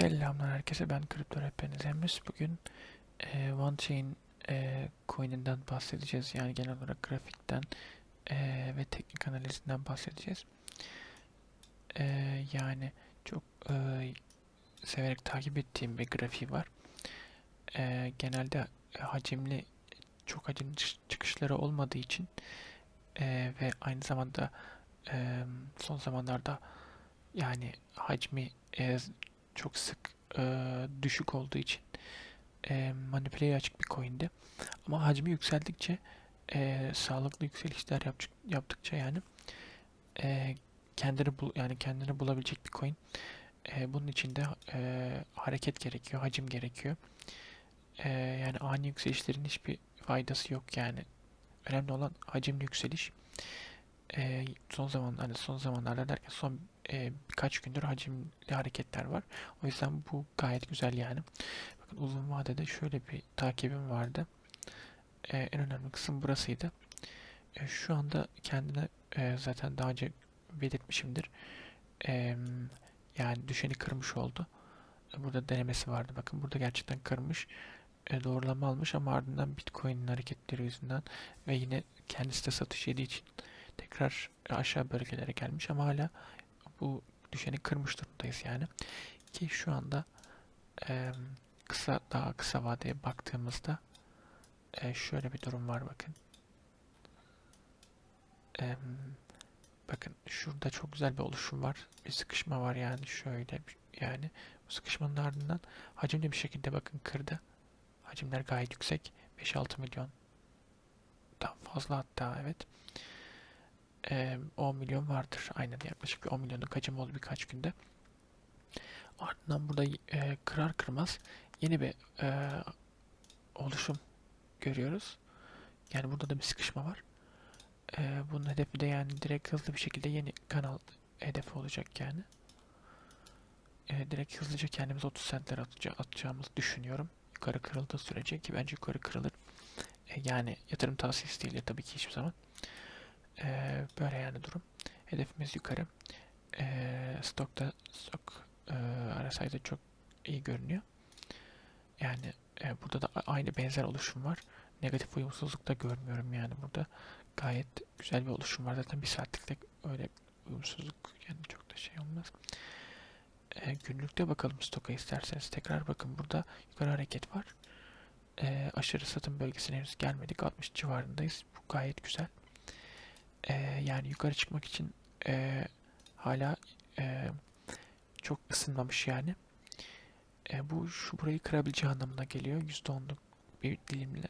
Selamlar herkese ben kripto rehberiniz Emres. Bugün e, OneChain e, coin'inden bahsedeceğiz. Yani genel olarak grafikten e, ve teknik analizinden bahsedeceğiz. E, yani çok e, severek takip ettiğim bir grafiği var. E, genelde hacimli çok hacimli çık- çıkışları olmadığı için e, ve aynı zamanda e, son zamanlarda yani hacmi e, çok sık e, düşük olduğu için e, manipüleye açık bir coin'di. Ama hacmi yükseldikçe e, sağlıklı yükselişler yap, yaptıkça yani e, kendini bul yani kendini bulabilecek bir coin. E, bunun için de e, hareket gerekiyor, hacim gerekiyor. E, yani ani yükselişlerin hiçbir faydası yok yani. Önemli olan hacimli yükseliş. E, son zaman hani son zamanlarda derken son e, birkaç gündür hacimli hareketler var. O yüzden bu gayet güzel yani. Bakın uzun vadede şöyle bir takibim vardı. E, en önemli kısım burasıydı. E, şu anda kendine e, zaten daha önce belirtmişimdir. E, yani düşeni kırmış oldu. E, Burada denemesi vardı. Bakın burada gerçekten kırmış. E, doğrulama almış ama ardından Bitcoin'in hareketleri yüzünden ve yine kendisi de satış yediği için tekrar aşağı bölgelere gelmiş ama hala bu düşeni kırmış durumdayız yani. Ki şu anda e, kısa daha kısa vadeye baktığımızda e, şöyle bir durum var bakın. E, bakın şurada çok güzel bir oluşum var. Bir sıkışma var yani şöyle yani bu sıkışmanın ardından hacimli bir şekilde bakın kırdı. Hacimler gayet yüksek. 5-6 milyon daha fazla hatta evet. E, 10 milyon vardır. Aynen yaklaşık bir 10 milyonluk hacim oldu birkaç günde. Ardından burada e, kırar kırmaz yeni bir e, oluşum görüyoruz. Yani burada da bir sıkışma var. E, bunun hedefi de yani direkt hızlı bir şekilde yeni kanal hedefi olacak yani. E, direkt hızlıca kendimiz 30 centler ataca- atacağımızı düşünüyorum. Yukarı kırıldığı sürece ki bence yukarı kırılır. E, yani yatırım tavsiyesi değil tabii ki hiçbir zaman. E, böyle yani durum. Hedefimiz yukarı. E, stokta stok e, RSI'de çok iyi görünüyor. Yani e, burada da aynı benzer oluşum var. Negatif uyumsuzluk da görmüyorum yani burada. Gayet güzel bir oluşum var. Zaten bir saatlikte öyle uyumsuzluk yani çok da şey olmaz. E, günlükte bakalım stoka isterseniz. Tekrar bakın burada yukarı hareket var. E, aşırı satım bölgesine henüz gelmedik. 60 civarındayız. Bu gayet güzel. E, yani yukarı çıkmak için e, hala e, çok ısınmamış yani. E, bu şu burayı kırabileceği anlamına geliyor. %10'luk bir dilimle.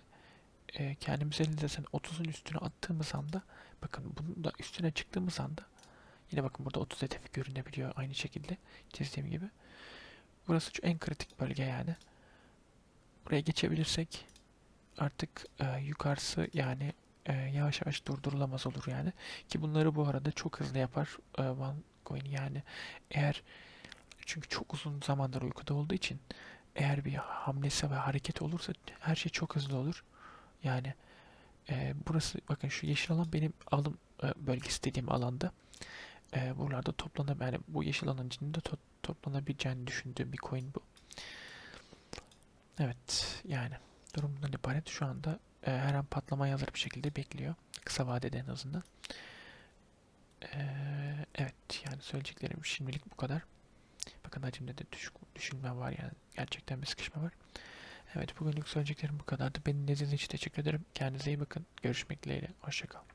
E, kendimiz elinde sen 30'un üstüne attığımız anda bakın bunun da üstüne çıktığımız anda yine bakın burada 30 hedefi görünebiliyor aynı şekilde çizdiğim gibi. Burası şu en kritik bölge yani. Buraya geçebilirsek artık e, yukarısı yani e, yavaş yavaş durdurulamaz olur yani. Ki bunları bu arada çok hızlı yapar e, OneCoin yani eğer çünkü çok uzun zamandır uykuda olduğu için eğer bir hamlesi ve hareket olursa her şey çok hızlı olur. Yani e, burası bakın şu yeşil alan benim alım e, bölgesi dediğim alanda. E, buralarda toplanab yani bu yeşil alanın içinde to- toplanabileceğini düşündüğüm bir coin bu. Evet yani durum bundan ibaret. Şu anda e, her an patlamaya hazır bir şekilde bekliyor. Kısa vadede en azından. E, evet yani söyleyeceklerim şimdilik bu kadar. Bakın hacimde de düşük, düşülme var yani. Gerçekten bir sıkışma var. Evet bugünlük söyleyeceklerim bu kadardı. Beni dinlediğiniz için teşekkür ederim. Kendinize iyi bakın. Görüşmek dileğiyle. Hoşçakalın.